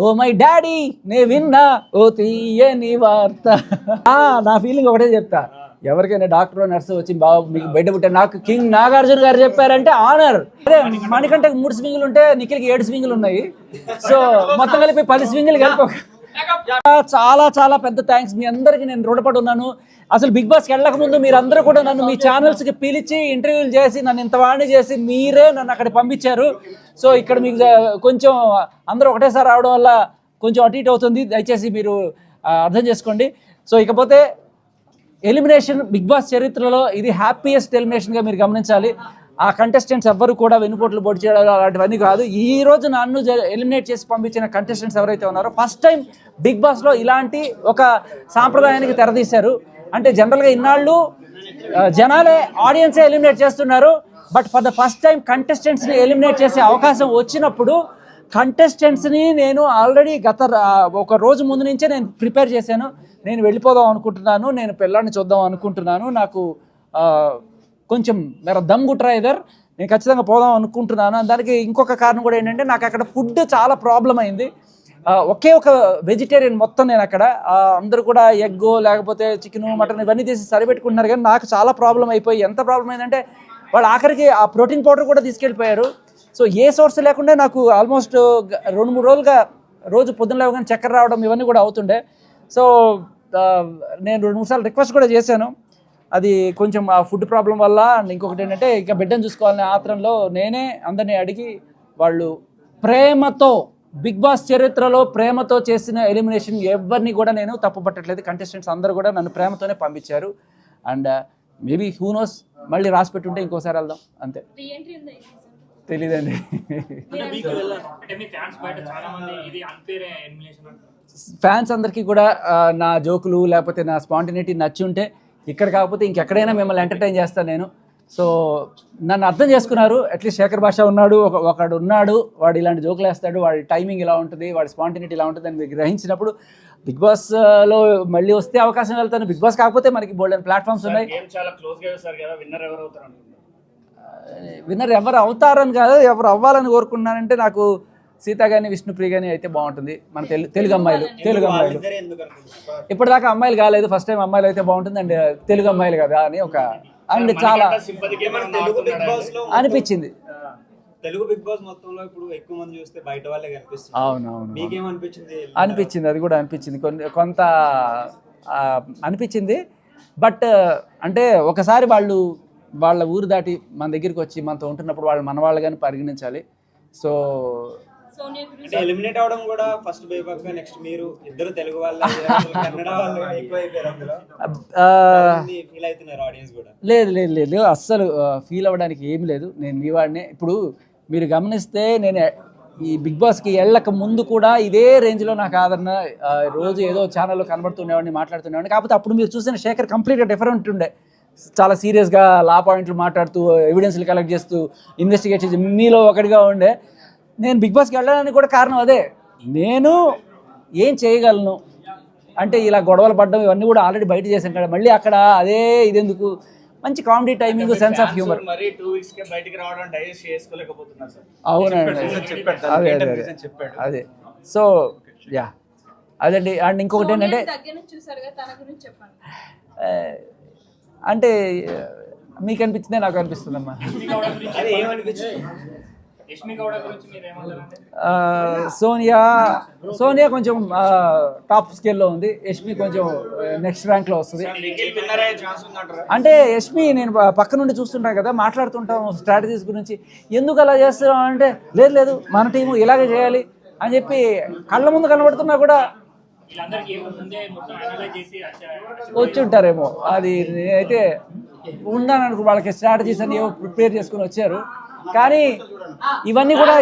Oh my daddy నే విన్నా. ఓ తీయని వార్త. ఆ, నా ఫీలింగ్ ఒకటే చెప్తా. ఎవరికైనా డాక్టర్ నర్సు వచ్చి బాబు మీకు బయట పుట్టే నాకు కింగ్ నాగార్జున గారు చెప్పారంటే ఆనర్ అదే మణికంటే మూడు స్వింగులు ఉంటే నిఖిల్కి ఏడు స్వింగులు ఉన్నాయి. సో మొత్తం కలిపి పది స్వింగులు కలిపి చాలా చాలా పెద్ద థ్యాంక్స్ మీ అందరికి నేను రుణపడి ఉన్నాను అసలు బిగ్ బాస్కి వెళ్ళక ముందు మీరందరూ కూడా నన్ను మీ ఛానల్స్కి పిలిచి ఇంటర్వ్యూలు చేసి నన్ను ఇంత వాణి చేసి మీరే నన్ను అక్కడ పంపించారు. సో ఇక్కడ మీకు కొంచెం అందరూ ఒకటేసారి రావడం వల్ల కొంచెం అటు ఇటు అవుతుంది. దయచేసి మీరు అర్థం చేసుకోండి. సో ఇకపోతే ఎలిమినేషన్ బిగ్ బాస్ చరిత్రలో ఇది హ్యాపీయెస్ట్ ఎలిమినేషన్గా మీరు గమనించాలి. ఆ కంటెస్టెంట్స్ ఎవ్వరు కూడా వెనుపోట్లు పొడి చేయడం అలాంటివన్నీ కాదు. ఈ రోజు నన్ను ఎలిమినేట్ చేసి పంపించిన కంటెస్టెంట్స్ ఎవరైతే ఉన్నారో ఫస్ట్ టైం బిగ్ బాస్లో ఇలాంటి ఒక సాంప్రదాయానికి తెరదీశారు అంటే జనరల్గా ఇన్నాళ్ళు జనాలే ఆడియన్సే ఎలిమినేట్ చేస్తున్నారు. But for the first time కంటెస్టెంట్స్ని eliminate చేసే అవకాశం వచ్చినప్పుడు కంటెస్టెంట్స్ని నేను ఆల్రెడీ గత ఒక రోజు ముందు నుంచే నేను ప్రిపేర్ చేశాను. నేను వెళ్ళిపోదాం అనుకుంటున్నాను నేను పిల్లల్ని చూద్దాం అనుకుంటున్నాను. నాకు కొంచెం మేర దమ్ గుట్రా ఇదర్ నేను ఖచ్చితంగా పోదాం అనుకుంటున్నాను. దానికి ఇంకొక కారణం కూడా ఏంటంటే నాకు అక్కడ ఫుడ్ చాలా ప్రాబ్లం అయింది. ఒకే ఒక వెజిటేరియన్ మొత్తం నేను అక్కడ. అందరూ కూడా ఎగ్ లేకపోతే చికెన్ మటన్ ఇవన్నీ తీసి సరిపెట్టుకుంటున్నారు కానీ నాకు చాలా ప్రాబ్లం అయిపోయి. ఎంత ప్రాబ్లం అయిందంటే వాళ్ళు ఆఖరికి ఆ ప్రోటీన్ పౌడర్ కూడా తీసుకెళ్ళిపోయారు. సో ఏ సోర్స్ లేకుండా నాకు ఆల్మోస్ట్ రెండు మూడు రోజులుగా రోజు పొద్దున లేవగానే చక్కెర రావడం ఇవన్నీ కూడా అవుతుండే. సో నేను రెండు మూడు సార్లు రిక్వెస్ట్ కూడా చేశాను. అది కొంచెం ఆ ఫుడ్ ప్రాబ్లం వల్ల ఇంకొకటి ఏంటంటే ఇంకా బిడ్డను చూసుకోవాలనే ఆత్రంలో నేనే అందరినీ అడిగి వాళ్ళు ప్రేమతో బిగ్ బాస్ చరిత్రలో ప్రేమతో చేసిన ఎలిమినేషన్ ఎవరిని కూడా నేను తప్పు పట్టట్లేదు. కంటెస్టెంట్స్ అందరూ కూడా నన్ను ప్రేమతోనే పంపించారు. అండ్ మేబీ హూ నోస్ మళ్ళీ రాసి పెట్టుంటే ఇంకోసారి వెళ్దాం. అంతే? తెలీదండి. ఫ్యాన్స్ బయట చాలా మంది ఇది అన్ఫేర్ ఎలిమినేషన్ ఫ్యాన్స్ అందరికీ కూడా ఆ, నా జోకులు లేకపోతే నా స్పాంటినిటీ నచ్చి ఉంటే ఇక్కడ కాకపోతే ఇంకెక్కడైనా మిమ్మల్ని ఎంటర్టైన్ చేస్తాను నేను. సో నన్ను అర్థం చేసుకున్నారు. అట్లీస్ట్ శేఖర్ భాష ఉన్నాడు ఒక ఒకడు ఉన్నాడు. వాడు ఇలాంటి జోకులు వేస్తాడు. వాడి టైమింగ్ ఇలా ఉంటుంది వాడి స్పాంటినిటీ ఇలా ఉంటుంది అని మీరు గ్రహించినప్పుడు బిగ్ బాస్లో మళ్ళీ వస్తే అవకాశం వెళ్తాను. బిగ్ బాస్ కాకపోతే మనకి బోల్డెన్ ప్లాట్ఫామ్స్ ఉన్నాయి. విన్నర్ విన్నర్ ఎవరు అవుతారని కాదు ఎవరు అవ్వాలని కోరుకున్నానంటే నాకు సీత కానీ విష్ణుప్రియ కానీ అయితే బాగుంటుంది. మన తెలు తెలుగు అమ్మాయిలు తెలుగు అమ్మాయిలు. ఇప్పటిదాకా అమ్మాయిలు కాలేదు. ఫస్ట్ టైం అమ్మాయిలు అయితే బాగుంటుంది అండ్ తెలుగు అమ్మాయిలు కదా అని ఒక అండ్ చాలా సింపతి మన తెలుగు బిగ్ బాస్లో అనిపించింది. తెలుగు బిగ్ బాస్ మొత్తంలో ఇప్పుడు ఎక్కువ మంది చూస్తే బయట వాళ్ళే కనిపిస్తుంది అవును అవును మీకేమనిపించింది? అనిపించింది అది కూడా అనిపించింది. కొన్ని కొంత ఆ, అనిపించింది. బట్ అంటే ఒకసారి వాళ్ళు వాళ్ళ ఊరు దాటి మన దగ్గరికి వచ్చి మనతో ఉంటున్నప్పుడు వాళ్ళు మన వాళ్ళగానే పరిగణించాలి. సో సోనియా ఎలిమినేట్ అవడం కూడా ఫస్ట్ నెక్స్ట్ మీరు ఇద్దరు తెలుగు వాళ్ళ కన్నడ వాళ్ళు ఎక్కువ అయిపోయారు అందులో ఫీల్ అవుతున్నారు ఆడియన్స్ కూడా. లేదు లేదు లేదు. అస్సలు ఫీల్ అవ్వడానికి ఏం లేదు. నేను మీ వాడినే. ఇప్పుడు మీరు గమనిస్తే నేను ఈ బిగ్ బాస్కి వెళ్ళక ముందు కూడా ఇదే రేంజ్లో నాకు ఆదరణ ఆ, రోజు ఏదో ఛానల్లో కనబడుతుండేవాడిని మాట్లాడుతుండేవాడిని కాకపోతే అప్పుడు మీరు చూసిన శేఖర్ కంప్లీట్గా డిఫరెంట్ ఉండే. చాలా సీరియస్గా లా పాయింట్లు మాట్లాడుతూ ఎవిడెన్స్లు కలెక్ట్ చేస్తూ ఇన్వెస్టిగేట్ చేసి మీలో ఒకటిగా ఉండే. నేను బిగ్ బాస్కి వెళ్ళడానికి కూడా కారణం అదే. నేను ఏం చేయగలను? అంటే ఇలా గొడవలు పడడం ఇవన్నీ కూడా ఆల్రెడీ బయట చేశాను కదా మళ్ళీ అక్కడ అదే ఇదెందుకు? మంచి comedy timing sense of humour మరి టూ వీక్స్కి బయటికి రావడం డైజెస్ట్ చేసుకోలేకపోతున్నారు సార్. అవునండి. అదే అదే అదే. అదే. సో యా అదండి. అండ్ ఇంకొకటి ఏంటంటే అంటే మీకు అనిపించిందే నాకు అనిపిస్తుందమ్మా. సోనియా సోనియా కొంచెం టాప్ స్కేల్లో ఉంది. యష్మి కొంచెం నెక్స్ట్ ర్యాంక్లో వస్తుంది. అంటే యష్మి నేను పక్క నుండి చూస్తుంటాం కదా మాట్లాడుతుంటాం స్ట్రాటజీస్ గురించి. ఎందుకు అలా చేస్తున్నాం అంటే లేదు లేదు మన టీము ఇలాగే చేయాలి అని చెప్పి కళ్ళ ముందు కనబడుతున్నా కూడా ఏమో వచ్చి ఉంటారేమో అది నేనైతే ఉన్నాను అనుకో వాళ్ళకి స్ట్రాటజీస్ అని ప్రిపేర్ చేసుకుని వచ్చారు. కానీ ఇవన్నీ కూడా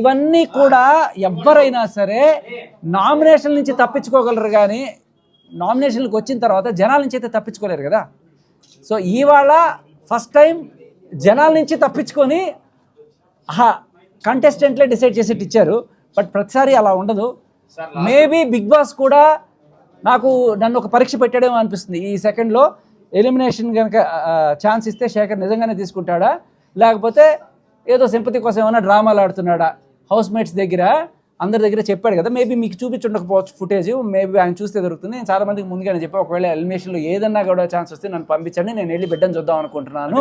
ఇవన్నీ కూడా ఎవరైనా సరే నామినేషన్ నుంచి తప్పించుకోగలరు కానీ నామినేషన్లకు వచ్చిన తర్వాత జనాల నుంచి అయితే తప్పించుకోలేరు కదా. సో ఇవాళ ఫస్ట్ టైం జనాల నుంచి తప్పించుకొని కంటెస్టెంట్లే డిసైడ్ చేసేట్టు ఇచ్చారు. బట్ ప్రతిసారి అలా ఉండదు. మేబీ బిగ్ బాస్ కూడా నాకు నన్ను ఒక పరీక్ష పెట్టాడేమో అనిపిస్తుంది. ఈ సెకండ్లో ఎలిమినేషన్ కనుక ఛాన్స్ ఇస్తే శేఖర్ నిజంగానే తీసుకుంటాడా? లేకపోతే ఏదో సింపతి కోసం ఏమైనా డ్రామాలు ఆడుతున్నాడా? హౌస్ మేట్స్ దగ్గర అందరి దగ్గర చెప్పాడు కదా మేబీ మీకు చూపించుండకపోవచ్చు ఫుటేజ్ మేబీ ఆయన చూస్తే దొరుకుతుంది. నేను చాలా మందికి ముందుగానే చెప్పి ఒకవేళ ఎలిమినేషన్లో ఏదన్నా కూడా ఛాన్స్ వస్తే నన్ను పంపించండి నేను వెళ్ళి బిడ్డను చూద్దాం అనుకుంటున్నాను.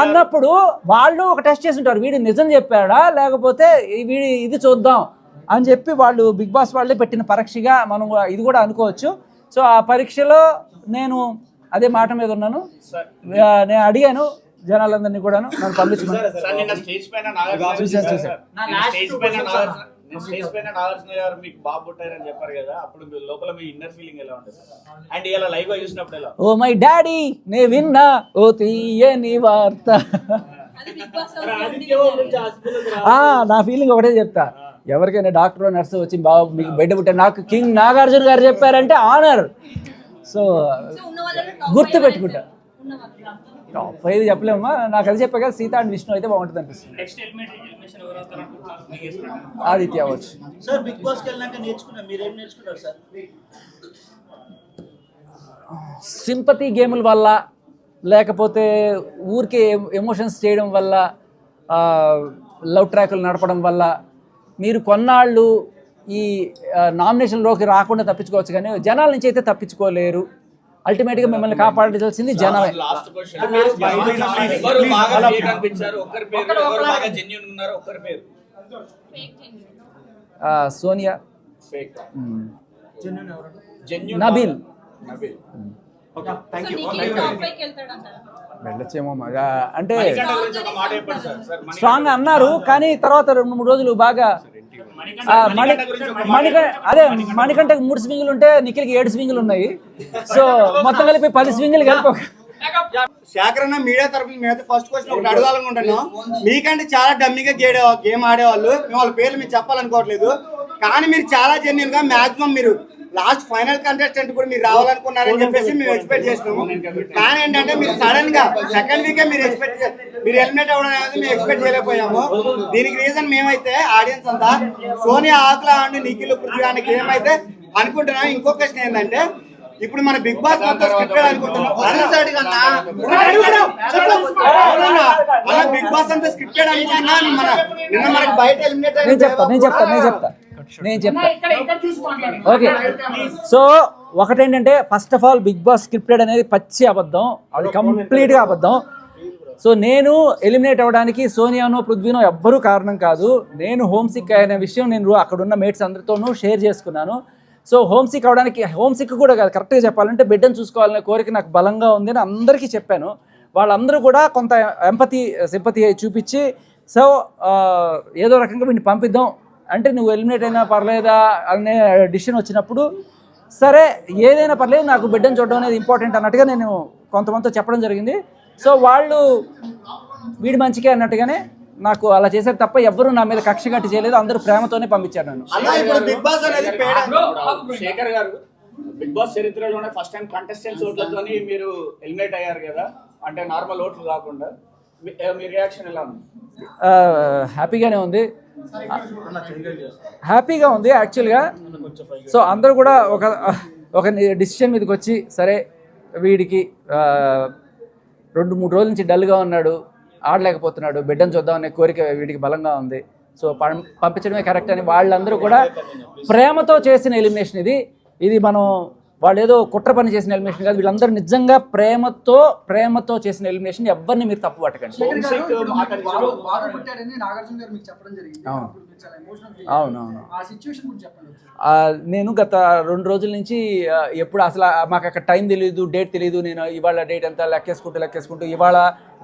అన్నప్పుడు వాళ్ళు ఒక టెస్ట్ చేసి ఉంటారు వీడు నిజం చెప్పాడా లేకపోతే ఈ వీడి ఇది చూద్దాం అని చెప్పి వాళ్ళు బిగ్ బాస్ వాళ్ళే పెట్టిన పరీక్షగా మనం కూడా- ఇది కూడా అనుకోవచ్చు. సో ఆ పరీక్షలో నేను అదే మాట మీద ఉన్నాను. నేను అడిగాను జనాలందరినీ కూడాను నన్ను పంపించమని సార్ నిన్న స్టేజ్ పైన నాగార్జున చూశాను, గారు చూశాను. నిన్న స్టేజ్ పైన నాగార్జున నిన్న స్టేజ్ పైన నాగార్జున గారు మీకు బాబు పుట్టారని చెప్పారు కదా అప్పుడు మీ లోపల మీ ఇన్నర్ ఫీలింగ్ ఎలా ఉంటుంది సార్ అండ్ ఇలా లైవ్గా చూసినప్పుడు ఎలా? ఓ మై డాడీ నే విన్నా ఓ తీయని వార్త. అది బిగ్ బాస్ హౌస్ ఆ, నా ఫీలింగ్ ఒకటే చెప్తా. ఎవరికైనా డాక్టర్ నర్సు వచ్చి బాబు మీకు బయట పుట్టే నాకు కింగ్ నాగార్జున గారు చెప్పారంటే ఆనర్ సో గుర్తు పెట్టుకుంటా. టాప్ ఫైవ్ చెప్పలేమా నాకు అది చెప్పా కదా సీత అండ్ విష్ణు అయితే బాగుంటుంది అనిపిస్తుంది. ఆదిత్య అవ్వచ్చు. సార్ బిగ్ బాస్కి వెళ్ళినాక నేర్చుకున్నా మీరేం నేర్చుకున్నారు సార్? సింపతి గేముల వల్ల లేకపోతే ఊరికే ఎమోషన్స్ చేయడం వల్ల లవ్ ట్రాకులు నడపడం వల్ల మీరు కొన్నాళ్ళు ఈ నామినేషన్లోకి రాకుండా తప్పించుకోవచ్చు కానీ జనాల నుంచి అయితే తప్పించుకోలేరు. అల్టిమేట్గా మిమ్మల్ని కాపాడాల్సింది జనమే. Sonia. Fake hmm, genuine Nabeel. Nabeel. వెళ్ళొచ్చేమో మగా అంటే స్ట్రాంగ్ అన్నారు కానీ తర్వాత రెండు మూడు రోజులు బాగా మణికంఠ ఆ, మణి మణికంఠ గురించి ఒక మాట మణికంఠ అదే మణికంఠకి మూడు స్వింగులు ఉంటే నిఖిల్కి ఏడు స్వింగులు ఉన్నాయి. సో మొత్తం కలిపి పది స్వింగులు కలిపి ఒక- శేఖర్ అన్న మీడియా తరఫున మీద ఫస్ట్ క్వశ్చన్ ఒకటి అడగాలనుకుంటున్నాం మీకంటే చాలా డమ్మీగా గేడే గేమ్ ఆడేవాళ్ళు. మేము వాళ్ళ పేర్లు మీరు చెప్పాలనుకోవట్లేదు. కానీ మీరు చాలా జెన్యున్గా మాక్సిమం మీరు లాస్ట్ ఫైనల్ కంటెస్టెంట్ కూడా మీరు రావాలనుకున్నారని చెప్పేసి మేము ఎక్స్పెక్ట్ చేసినాము కానీ ఏంటంటే మీరు సడన్గా సెకండ్ వీకే మీరు ఎక్స్పెక్ట్ మీరు ఎలిమినేట్ అవ్వడం అనేది మేము ఎక్స్పెక్ట్ చేయలేకపోయాము. దీనికి రీజన్ మేమైతే ఆడియన్స్ అంతా సోనియా ఆకుల అండ్ నిఖిల్ పృథ్వీ అయితే అనుకుంటున్నాం ఇంకో క్వశ్చన్ ఏంటంటే ఇప్పుడు మన బిగ్ బాస్ మొత్తం స్క్రిప్టెడ్ అనుకుంటున్నాం? మన బిగ్ బాస్ అంతా స్క్రిప్టెడ్ అనుకుంటున్నా? మన నిన్న మనకి బయట ఎలిమినేట్ నేను చెప్తా నేను చెప్తా నేను చెప్తా. నేను చెప్తా ఓకే. సో ఒకటేంటంటే first of all Bigg Boss scripted అనేది పచ్చి అబద్ధం. అది కంప్లీట్గా అబద్ధం. సో నేను ఎలిమినేట్ అవ్వడానికి సోనియానో పృథ్వీనో ఎవ్వరూ కారణం కాదు. నేను హోమ్ సిక్ అయిన విషయం నేను అక్కడ ఉన్న మేట్స్ అందరితోనూ షేర్ చేసుకున్నాను. సో హోమ్ సిక్ అవడానికి హోమ్ సిక్ కూడా కాదు కరెక్ట్గా చెప్పాలంటే బిడ్డను చూసుకోవాలనే కోరిక నాకు బలంగా ఉంది అని అందరికీ చెప్పాను. వాళ్ళందరూ కూడా కొంత ఎంపతి సింపతి చూపించి సో ఏదో రకంగా వీడిని పంపిద్దాం అంటే నువ్వు ఎలిమినేట్ అయినా పర్లేదా అనే డిసిషన్ వచ్చినప్పుడు సరే ఏదైనా పర్లేదు నాకు బిడ్డను చూడడం అనేది ఇంపార్టెంట్ అన్నట్టుగా నేను కొంతమందితో చెప్పడం జరిగింది. సో వాళ్ళు వీడి మంచికే అన్నట్టుగానే నాకు అలా చేశారు తప్ప ఎవ్వరూ నా మీద కక్ష కట్టి చేయలేదు. అందరూ ప్రేమతోనే పంపించారు నన్ను. అలా ఇప్పుడు బిగ్ బాస్ అనేది పేడ? శేఖర్ గారు బిగ్ బాస్ చరిత్రలోనే ఫస్ట్ టైం కంటెస్టెంట్స్ ఓట్లతోని మీరు ఎలిమినేట్ అయ్యారు కదా. అంటే నార్మల్ ఓట్లు కాకుండా. హ్యాపీగానే ఉంది? హ్యాపీగా ఉంది. యాక్చువల్గా సో అందరూ కూడా ఒక ఒక డిసిషన్ మీదకి వచ్చి సరే వీడికి రెండు మూడు రోజుల నుంచి డల్గా ఉన్నాడు ఆడలేకపోతున్నాడు బిడ్డను చూద్దాం అనే కోరిక వీడికి బలంగా ఉంది. సో పం- పంపించడమే కరెక్ట్ అని వాళ్ళందరూ కూడా ప్రేమతో చేసిన ఎలిమినేషన్ ఇది. ఇది మనం వాళ్ళు ఏదో కుట్ర పని చేసిన ఎలిమినేషన్ కాదు. వీళ్ళందరూ నిజంగా ప్రేమతో ప్రేమతో చేసిన ఎలిమినేషన్ ఎవరిని మీరు తప్పు పట్టకండి. హోమ్ సిక్ మాట బాబు బాబు పుట్టాడని నాగార్జున గారు మీకు చెప్పడం జరిగింది. అవును. అప్పుడు మీరు చాలా ఎమోషనల్ ఫీల్ అవును, అవును. ఆ సిచ్యువేషన్ గురించి చెప్పండి ఒకసారి. ఆ, నేను గత రెండు రోజుల నుంచి ఎప్పుడు అసలు మాకు అక్కడ టైం తెలియదు డేట్ తెలియదు నేను ఇవాళ డేట్ ఎంత లెక్కేసుకుంటూ లెక్కేసుకుంటూ ఇవాళ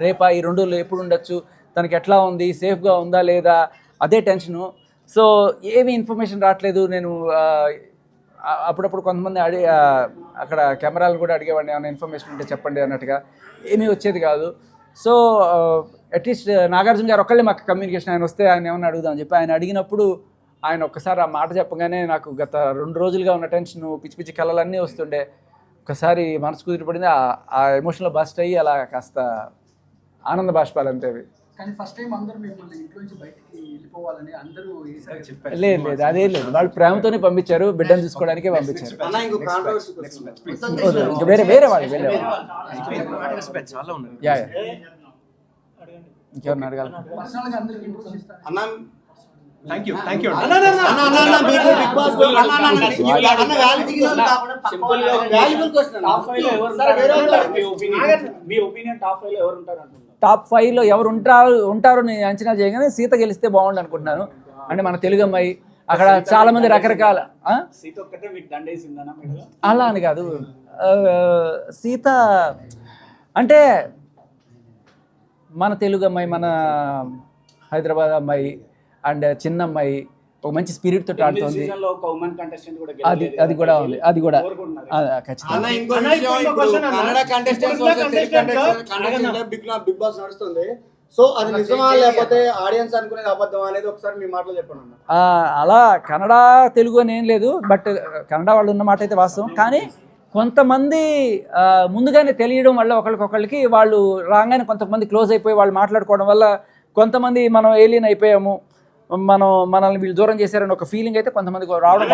రేపా ఈ రెండు రోజులు ఎప్పుడు ఉండొచ్చు తనకి ఎట్లా ఉంది సేఫ్గా ఉందా లేదా అదే టెన్షను. సో ఏమి ఇన్ఫర్మేషన్ రావట్లేదు. నేను అప్పుడప్పుడు కొంతమంది అడి అక్కడ కెమెరాలు కూడా అడిగేవాడిని ఏమైనా ఇన్ఫర్మేషన్ ఉంటే చెప్పండి అన్నట్టుగా. ఏమీ వచ్చేది కాదు. సో అట్లీస్ట్ నాగార్జున గారు ఒక్కళ్ళే మాకు కమ్యూనికేషన్ ఆయన వస్తే ఆయన ఏమన్నా అడుగుదామని చెప్పి ఆయన అడిగినప్పుడు ఆయన ఒక్కసారి ఆ మాట చెప్పగానే నాకు గత రెండు రోజులుగా ఉన్న టెన్షన్ పిచ్చి పిచ్చి కళలన్నీ వస్తుండే. ఒకసారి మనసు కుదిరిపడింది ఆ- ఆ ఎమోషన్లో బస్ట్ అయ్యి అలా కాస్త ఆనంద బాష్పాలు కానీ ఫస్ట్ టైం అందరూ మిమ్మల్ని ఇంట్లో నుంచి బయటికి వెళ్ళిపోవాలని అందరూ వేశారు. లేదు లేదు అదే లేదు. వాళ్ళు ప్రేమతోనే పంపించారు బిడ్డను చూసుకోవడానికే పంపించారు. వేరే వేరే వాళ్ళు వేరే వాళ్ళు ఇంకెవరిని అడగాలి పర్సనల్గా అందరికి ఇంప్రూవ్ చేస్తారు అన్న thank you thank you top ఫైవ్లో ఎవరు ఉంటారు? ఉంటారు? నేను అంచనా చేయగానే సీత గెలిస్తే బాగుండు అనుకుంటున్నాను. అంటే మన తెలుగు అమ్మాయి అక్కడ చాలా మంది రకరకాల అలా అని కాదు. సీత అంటే మన తెలుగు అమ్మాయి మన హైదరాబాద్ అమ్మాయి అండ్ చిన్న అమ్మాయి ఒక మంచి స్పిరిట్ తోటి ఆడుతుంది. సీజన్లో ఒక ఉమెన్ కంటెస్టెంట్ కూడా అది అది కూడా ఉంది. అది కూడా. ఖచ్చితంగా. బిగ్ బాస్ నడుస్తుంది. సో అది నిజమా లేకపోతే ఆడియన్స్ అనుకునేది అబద్ధం అనేది ఒకసారి మీ మాటలో చెప్పండి అన్న. ఆ, అలా కన్నడ తెలుగు అని ఏం లేదు. బట్ కన్నడ వాళ్ళు ఉన్న మాట అయితే వాస్తవం. కానీ కొంతమంది ముందుగానే తెలియడం వల్ల ఒకరికొకరికి వాళ్ళు రాగానే కొంతమంది క్లోజ్ అయిపోయి వాళ్ళు మాట్లాడుకోవడం వల్ల కొంతమంది మనం ఏలియన్ అయిపోయాము. మనం మనల్ని వీళ్ళు దూరం చేశారని ఒక ఫీలింగ్ అయితే కొంతమందికి రావడం